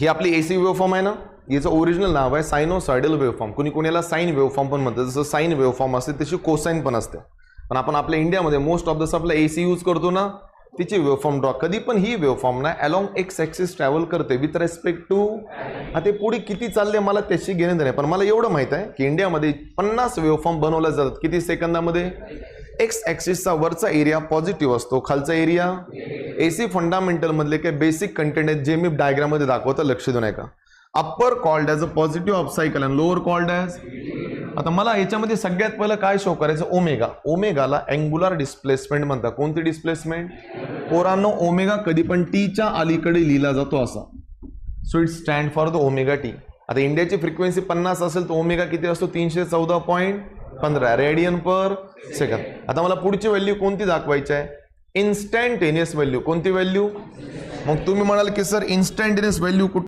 ही आपली AC waveform आहे ना? याचं ओरिजिनल नाव आहे सायनोसायडल वेवफॉर्म कुणी कुणी याला साईन वेवफॉर्म पण म्हणतात. जसं साईन वेवफॉर्म असते तशी कोसाईन पण असते. पण आपण आपल्या इंडियामध्ये मोस्ट ऑफ द आपला एसी यूज करतो ना तिची वेवफॉर्म ड्रॉ कधी पण ही वेवफॉर्म ना अलॉंग एक्स ॲक्सिस ट्रॅव्हल करते विथ रेस्पेक्ट टू ते पुढे किती चालले मला त्याची घेणे देणे पण मला एवढं माहीत आहे की इंडियामध्ये पन्नास वेवफॉर्म बनवल्या जातात. किती सेकंदामध्ये? एक्स ॲक्सिसचा वरचा एरिया पॉझिटिव्ह असतो. खालचा एरिया एसी फंडामेंटल मधले काही बेसिक कंटेंट आहेत जे मी डायग्राममध्ये दाखवतो. लक्ष देऊ नये का upper called as a positive upcycle and lower called as आता मला याच्यामध्ये सगळ्यात पहिलं काय शो करायचं? ओमेगा ओमेगाला अँग्युलर डिस्प्लेसमेंट म्हणतात. कोणती डिस्प्लेसमेंट पोरांनो ओमेगा कधी पण टीच्या अलीकडे लिहिला जातो असा. So it stand for the omega T आता इंडियाची फ्रिक्वेन्सी पन्नास असेल तर ओमेगा किती असतो? तीनशे चौदा पॉईंट पंधरा. रेडियन पर सेकंद आता मला पुढची व्हॅल्यू कोणती दाखवायची आहे? इन्स्टंटेनियस व्हॅल्यू कोणती व्हॅल्यू मग तुम्ही म्हणाल की सर इन्स्टंटेनियस व्हॅल्यू कुठे